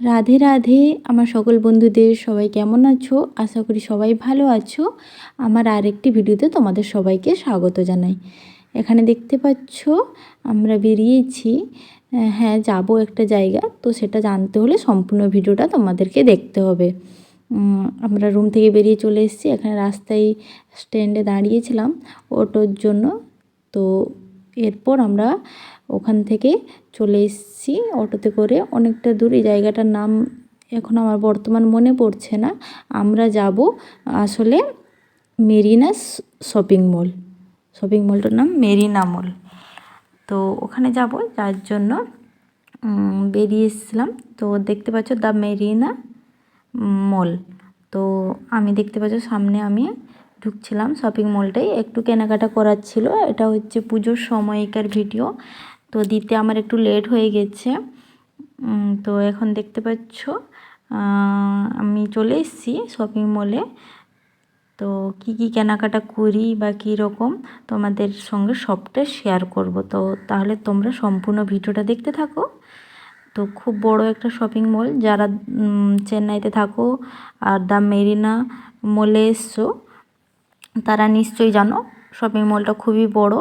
রাধে রাধে, আমার সকল বন্ধুদের সবাই কেমন আছো? আশা করি সবাই ভালো আছো। আমার আরেকটি ভিডিওতে তোমাদের সবাইকে স্বাগত জানাই। এখানে দেখতে পাচ্ছ, আমরা বেরিয়েছি। হ্যাঁ যাব একটা জায়গা। তো সেটা জানতে হলে সম্পূর্ণ ভিডিওটা তোমাদেরকে দেখতে হবে। আমরা রুম থেকে বেরিয়ে চলে এসেছি। এখানে রাস্তায় স্ট্যান্ডে দাঁড়িয়েছিলাম অটোর জন্য। তো এরপর আমরা ওখান থেকে চলে এসেছি অটোতে করে। অনেকটা দূর, এই জায়গাটার নাম এখন আমার বর্তমান মনে পড়ছে না। আমরা যাব আসলে মেরিনা শপিং মল। শপিং মলটার নাম মেরিনা মল। তো ওখানে যাব, যার জন্য বেরিয়ে এসেছিলাম। তো দেখতে পাচ্ছ দ্য মেরিনা মল। তো আমি দেখতে পাচ্ছ সামনে আমি ঢুকছিলাম শপিং মলটাই একটু কেনাকাটা করার ছিল। এটা হচ্ছে পুজোর সময়কার ভিডিও তো দিতে আমার একটু লেট হয়ে গেছে। তো এখন দেখতে পাচ্ছ আমি চলে এসেছি শপিং মলে তো কি কি কেনাকাটা করি বা কী রকম তোমাদের সঙ্গে সবটা শেয়ার করব। তো তাহলে তোমরা সম্পূর্ণ ভিডিওটা দেখতে থাকো। তো খুব বড় একটা শপিং মল যারা চেন্নাইতে থাকো আর দ্য মেরিনা মলে এসছো তারা নিশ্চয়ই জানো শপিং মলটা খুবই বড়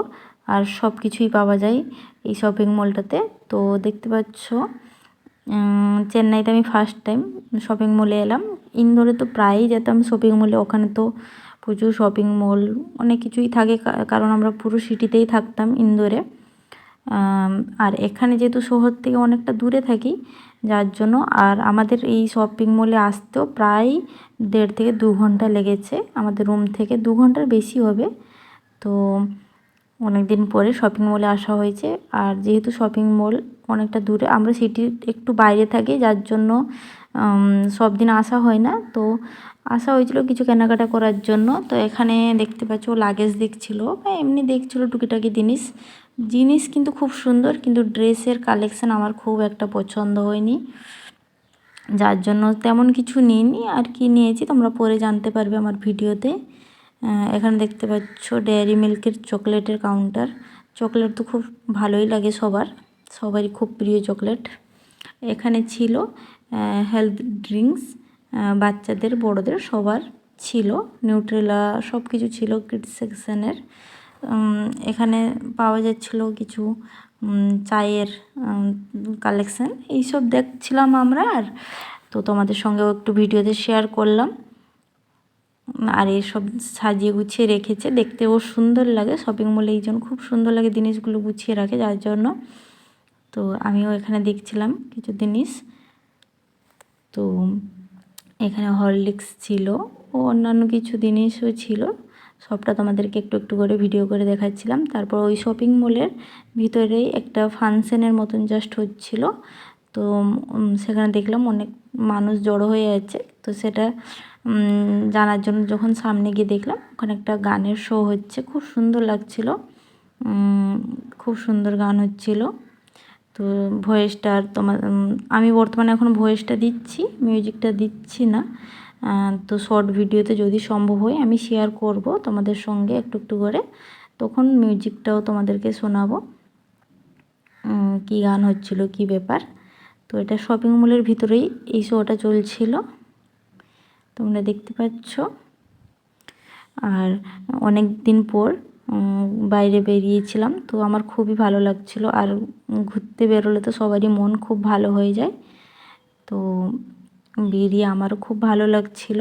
আর সব কিছুই পাওয়া যায় এই শপিং মলটাতে তো দেখতে পাচ্ছ চেন্নাইতে আমি ফার্স্ট টাইম শপিং মলে এলাম। ইন্দোরে তো প্রায়ই যেতাম শপিং মলে ওখানে তো প্রচুর শপিং মল অনেক কিছুই থাকে কারণ আমরা পুরো সিটিতেই থাকতাম ইন্দোরে আর এখানে যেহেতু শহর থেকে অনেকটা দূরে থাকি, যার জন্য আর আমাদের এই শপিং মলে আসতেও প্রায় দেড় থেকে দু ঘণ্টা লেগেছে। আমাদের রুম থেকে দু ঘণ্টার বেশি হবে। তো অনেক দিন পরে শপিং মলে আসা হয়েছে। আর যেহেতু শপিং মল অনেকটা দূরে, আমরা সিটির একটু বাইরে থাকি, যার জন্য সব দিন আসা হয় না। তো আসা হয়েছিল কিছু কেনাকাটা করার জন্য। তো এখানে দেখতে পাচ্ছ লাগেজ দেখছিল বা এমনি দেখছিল টুকিটাকি জিনিস। জিনিস কিন্তু খুব সুন্দর, কিন্তু ড্রেসের কালেকশান আমার খুব একটা পছন্দ হয়নি। যার জন্য তেমন কিছু নিইনি, আর কি নিয়েছি, তোমরা পরে জানতে পারবে আমার ভিডিওতে। এখানে দেখতে পাচ্ছ ডেয়ারি মিল্কের চকলেটের কাউন্টার চকলেট তো খুব ভালোই লাগে সবার, সবারই খুব প্রিয় চকলেট এখানে ছিল হেলথ ড্রিঙ্কস বাচ্চাদের, বড়দের সবার ছিল। নিউট্রেলা সব কিছু ছিল কিডস সেকশনের এখানে পাওয়া যাচ্ছিল কিছু চায়ের কালেকশন এইসব দেখছিলাম আমরা আর, তো তোমাদের সঙ্গেও একটু ভিডিওতে শেয়ার করলাম। আর এইসব সাজিয়ে গুছিয়ে রেখেছে। দেখতেও সুন্দর লাগে। শপিং মলে এই জন্য খুব সুন্দর লাগে জিনিসগুলো গুছিয়ে রাখে, যার জন্য তো আমিও এখানে দেখছিলাম কিছু জিনিস। তো এখানে হরলিক্স ছিল, ও অন্যান্য কিছু জিনিসও ছিল। সবটা তোমাদেরকে একটু একটু করে ভিডিও করে দেখাচ্ছিলাম। তারপর ওই শপিং মলের ভিতরেই একটা ফাংশনের মতন জাস্ট হচ্ছিল। তো সেখানে দেখলাম অনেক মানুষ জড়ো হয়ে আছে। তো সেটা জানার জন্য যখন সামনে গিয়ে দেখলাম, ওখানে একটা গানের শো হচ্ছে। খুব সুন্দর লাগছিল। খুব সুন্দর গান হচ্ছিল। তো ভয়েসটা আর তোমার আমি বর্তমানে এখন ভয়েসটা দিচ্ছি মিউজিকটা দিচ্ছি না। তো শর্ট ভিডিওতে যদি সম্ভব হয় আমি শেয়ার করব তোমাদের সঙ্গে একটু একটু করে। তখন মিউজিকটাও তোমাদেরকে শোনাবো। কী গান হচ্ছিল, কী ব্যাপার। তো এটা শপিং মলের ভিতরেই এই শোটা চলছিল। তোমরা দেখতে পাচ্ছ। আর অনেক দিন পর বাইরে বেরিয়েছিলাম। তো আমার খুবই ভালো লাগছিল। আর ঘুরতে বেরোলে তো সবারই মন খুব ভালো হয়ে যায়। তো বেরিয়ে আমারও খুব ভালো লাগছিল।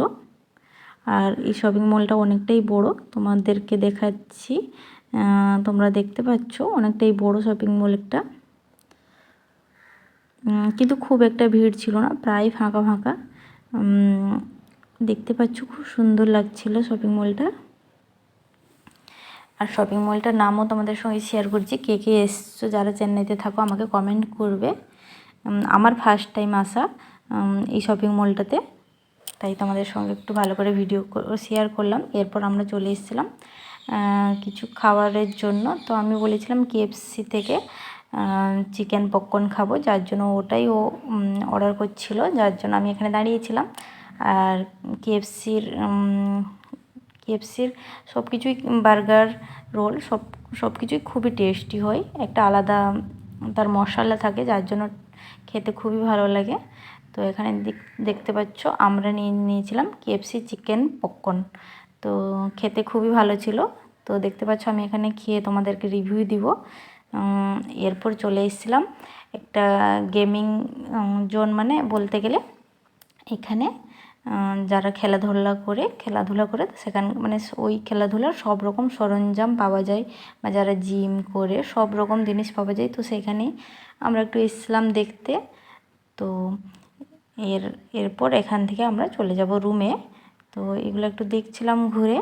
আর এই শপিং মলটা অনেকটাই বড়, তোমাদেরকে দেখাচ্ছি। তোমরা দেখতে পাচ্ছ অনেকটাই বড় শপিং মল একটা কিন্তু খুব একটা ভিড় ছিল না, প্রায় ফাঁকা ফাঁকা। দেখতে পাচ্ছ খুব সুন্দর লাগছিল শপিং মলটা আর শপিং মলটার নামও তোমাদের সঙ্গে শেয়ার করছি, কে কে এসছো, যারা চেন্নাইতে থাকো, আমাকে কমেন্ট করবে। আমার ফার্স্ট টাইম আসা। এই শপিং মলটাতে তাই তোমাদের সঙ্গে একটু ভালো করে ভিডিও শেয়ার করলাম। এরপর আমরা চলে এসেছিলাম কিছু খাবারের জন্য। তো আমি বলেছিলাম কেএফসি থেকে চিকেন পপকর্ন খাব। যার জন্য ওটাই ও অর্ডার করছিল। যার জন্য আমি এখানে দাঁড়িয়েছিলাম। আর কেএফসির কেএফসির সব কিছুই বার্গার রোল সব সব কিছুই খুবই টেস্টি হয়। একটা আলাদা, তার মশলা থাকে, যার জন্য খেতে খুবই ভালো লাগে। তো এখানে দেখ- দেখতে পাচ্ছ, আমরা নিয়ে নিয়েছিলাম কেএফসি চিকেন পপকর্ন তো খেতে খুবই ভালো ছিল। তো দেখতে পাচ্ছ, আমি এখানে খেয়ে তোমাদেরকে রিভিউ দিব। এরপর চলে এসেছিলাম একটা গেমিং জোন মানে বলতে গেলে এখানে যারা খেলাধুলা করে খেলাধুলা করে, সেখান মানে ওই খেলাধুলার সব রকম সরঞ্জাম পাওয়া যায় বা যারা জিম করে, সব রকম জিনিস পাওয়া যায়। তো সেখানে আমরা একটু এসেছিলাম দেখতে। তো এর, এরপর এখান থেকে আমরা চলে যাব রুমে তো এগুলো একটু দেখছিলাম ঘুরে।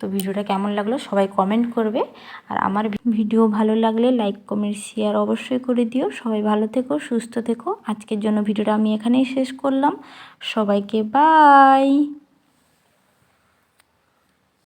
তো ভিডিওটা কেমন লাগল সবাই কমেন্ট করবে। আর আমার ভিডিও ভালো লাগলে লাইক কমেন্ট শেয়ার অবশ্যই করে দিও। সবাই ভালো থেকো, সুস্থ থেকো। আজকের জন্য ভিডিওটা আমি এখানেই শেষ করলাম। সবাইকে বাই